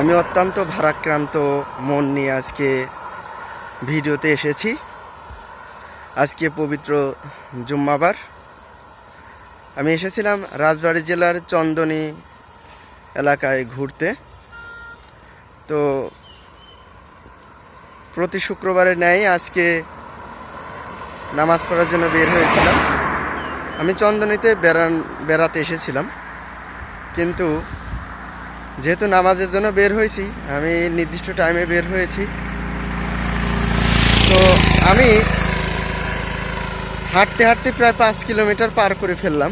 আমি অত্যন্ত ভারাক্রান্ত মন নিয়ে আজকে ভিডিওতে এসেছি। আজকে পবিত্র জুম্মাবার। আমি এসেছিলাম রাজবাড়ি জেলার চন্দনী এলাকায় ঘুরতে। তো প্রতি শুক্রবারের ন্যায় আজকে নামাজ পড়ার জন্য বের হয়েছিলাম। আমি চন্দনীতে বেড়ান বেড়াতে এসেছিলাম। কিন্তু যেহেতু নামাজের জন্য বের হয়েছি, আমি নির্দিষ্ট টাইমে বের হয়েছি। তো আমি হাঁটতে হাঁটতে প্রায় পাঁচ কিলোমিটার পার করে ফেললাম,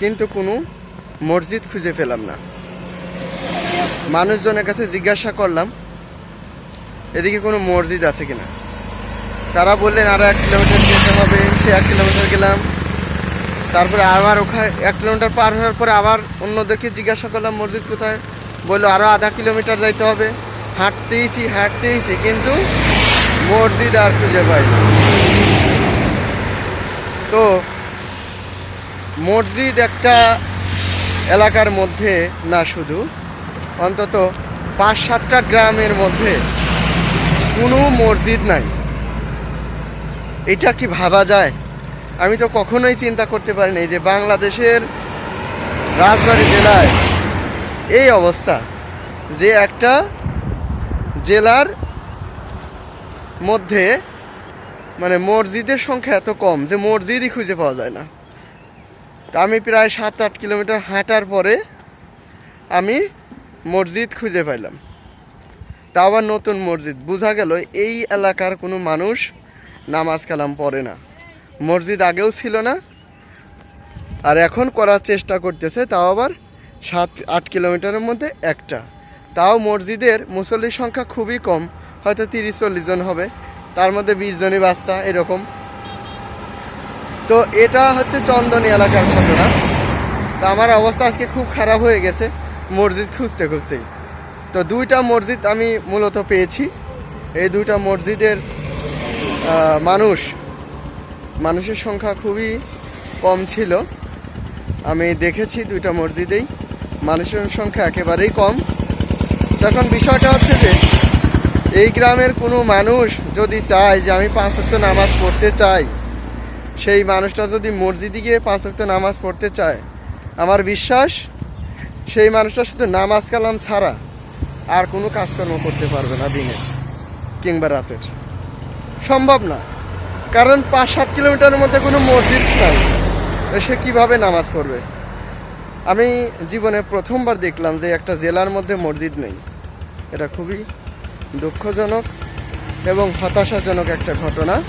কিন্তু কোনো মসজিদ খুঁজে পেলাম না। মানুষজনের কাছে জিজ্ঞাসা করলাম, এদিকে কোনো মসজিদ আছে কিনা? তারা বললেন আরও এক কিলোমিটার যেতে হবে। সে এক কিলোমিটার গেলাম। তারপরে আবার ওখানে এক কিলোমিটার পার হওয়ার পরে আবার অন্যদেরকে জিজ্ঞাসা করলাম, মসজিদ কোথায়? বলল আরও আধা কিলোমিটার যাইতে হবে। হাঁটতেইছি হাঁটতেইছি, কিন্তু মসজিদ আর খুঁজে পাই। তো মসজিদ একটা এলাকার মধ্যে না শুধু, অন্তত পাঁচ সাতটা গ্রামের মধ্যে কোনো মসজিদ নাই। এটা কি ভাবা যায়? আমি তো কখনোই চিন্তা করতে পারিনি যে বাংলাদেশের রাজবাড়ী জেলায় এই অবস্থা যে একটা জেলার মধ্যে মানে মসজিদের সংখ্যা এত কম যে মসজিদই খুঁজে পাওয়া যায় না। তা আমি প্রায় সাত, আট কিলোমিটার হাঁটার পরে আমি মসজিদ খুঁজে পাইলাম। তা আবার নতুন মসজিদ। বোঝা গেল এই এলাকার কোনো মানুষ নামাজ কালাম পড়ে না। মসজিদ আগেও ছিল না, আর এখন করার চেষ্টা করতেছে, তাও আবার সাত, আট কিলোমিটারের মধ্যে একটা। তাও মসজিদের মুসল্লির সংখ্যা খুবই কম, হয়তো তিরিশ, চল্লিশ জন হবে, তার মধ্যে বিশ জনই বাচ্চা, এরকম। তো এটা হচ্ছে চন্দনী এলাকার ঘটনা। তো আমার অবস্থা আজকে খুব খারাপ হয়ে গেছে, মসজিদ খুঁজতে খুঁজতেই। তো দুইটা মসজিদ আমি মূলত পেয়েছি। এই দুইটা মসজিদের মানুষ মানুষের সংখ্যা খুবই কম ছিল। আমি দেখেছি দুইটা মসজিদেই মানুষের সংখ্যা একেবারেই কম। তখন বিষয়টা হচ্ছে যে, এই গ্রামের কোনো মানুষ যদি চায় যে আমি পাঁচ ওয়াক্ত নামাজ পড়তে চাই, সেই মানুষটা যদি মসজিদে গিয়ে পাঁচ নামাজ পড়তে চায়, আমার বিশ্বাস সেই মানুষটা শুধু নামাজ কালাম ছাড়া আর কোনো কাজকর্ম করতে পারবে না দিনের কিংবা রাতের। সম্ভব না। কারণ পাঁচ, সাত কিলোমিটারের মধ্যে কোনো মসজিদ নাই। সে কীভাবে নামাজ পড়বে? আমি জীবনে প্রথমবার দেখলাম যে একটা জেলার মধ্যে মসজিদ নেই। এটা খুবই দুঃখজনক এবং হতাশাজনক একটা ঘটনা।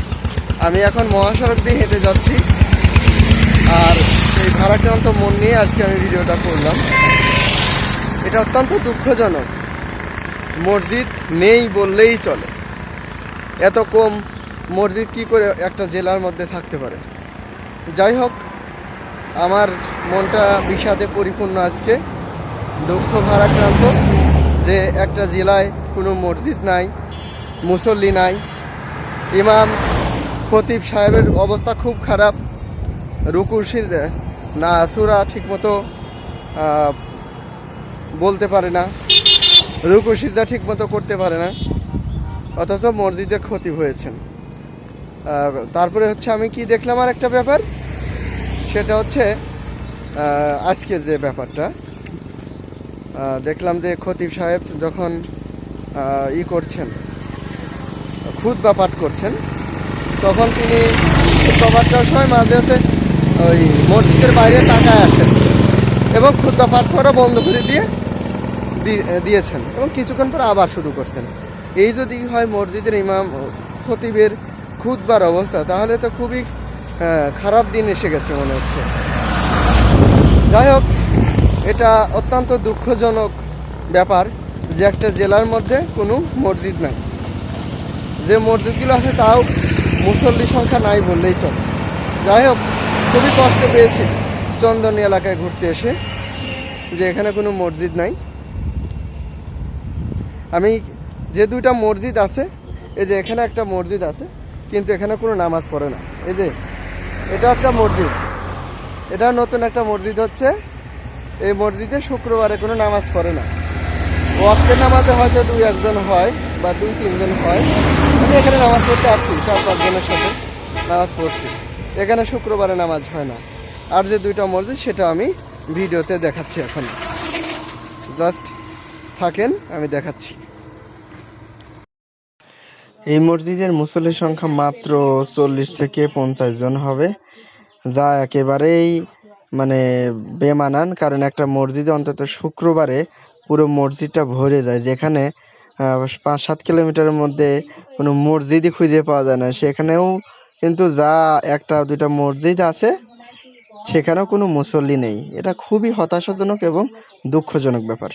আমি এখন মহাসড়ক দিয়ে হেঁটে যাচ্ছি। আর এই ভারাক্রান্ত মন নিয়ে আজকে আমি ভিডিওটা করলাম। এটা অত্যন্ত দুঃখজনক। মসজিদ নেই বললেই চলে। এত কম মসজিদ কি করে একটা জেলার মধ্যে থাকতে পারে? যাই হোক, আমার মনটা বিষাদে পরিপূর্ণ আজকে। দুঃখ ভারাক্রান্ত যে একটা জেলায় কোনো মসজিদ নাই, মুসল্লি নাই। ইমাম খতিব সাহেবের অবস্থা খুব খারাপ। রুকুশির না সুরা ঠিকমতো বলতে পারে না। রুকু সিজদা ঠিক মতো করতে পারে না। অথচ মসজিদের ক্ষতি হয়েছেন। তারপরে হচ্ছে আমি কি দেখলাম আর একটা ব্যাপার? সেটা হচ্ছে আহ, আজকে যে ব্যাপারটা দেখলাম যে খতিব সাহেব যখন ই করছেন খুদ বা পাঠ করছেন তখন তিনি করার সময় মাঝে মাঝে ওই মসজিদের বাইরে তাকায় আসেন এবং খুদ্া পাঠ করা বন্ধ করে দিয়ে দিয়েছেন এবং কিছুক্ষণ পর আবার শুরু করছেন। এই যদি হয় মসজিদের ইমাম খতিবের খুদবার অবস্থা, তাহলে তো খুবই খারাপ দিন এসে গেছে মনে হচ্ছে। যাই হোক, এটা অত্যন্ত দুঃখজনক ব্যাপার যে একটা জেলার মধ্যে কোনো মসজিদ নাই। যে মসজিদগুলো আছে তাও মুসল্লি সংখ্যা নাই বললেই চলে। যাই হোক, খুবই কষ্ট পেয়েছি চন্দনী এলাকায় ঘুরতে এসে যে এখানে কোনো মসজিদ নাই। আমি যে দুইটা মসজিদ আছে, এই যে এখানে একটা মসজিদ আছে কিন্তু এখানে কোনো নামাজ পড়ে না। এই যে, এটা একটা মসজিদ। এটা নতুন একটা মসজিদ হচ্ছে। এই মসজিদে শুক্রবারে কোনো নামাজ পড়ে না। ওয়াক্তের নামাজে হয়তো দুই একজন হয় বা দুই, তিনজন হয়। আমি এখানে নামাজ পড়তে আসছি, চার, পাঁচজনের সাথে নামাজ পড়ছি। এখানে শুক্রবারে নামাজ হয় না। আর যে দুইটা মসজিদ, সেটা আমি ভিডিওতে দেখাচ্ছি এখন। জাস্ট থাকেন, আমি দেখাচ্ছি। এই মসজিদের মুসল্লির সংখ্যা মাত্র চল্লিশ থেকে পঞ্চাশ জন হবে, যা একেবারেই মানে বেমানান, কারণ একটা মসজিদে অন্তত শুক্রবারে পুরো মসজিদটা ভরে যায়, যেখানে পাঁচ সাত কিলোমিটারের মধ্যে কোনো মসজিদই খুঁজে পাওয়া যায় না। সেখানেও কিন্তু যা একটা দুইটা মসজিদ আছে, সেখানেও কোনো মুসল্লি নেই। এটা খুবই হতাশাজনক এবং দুঃখজনক ব্যাপার।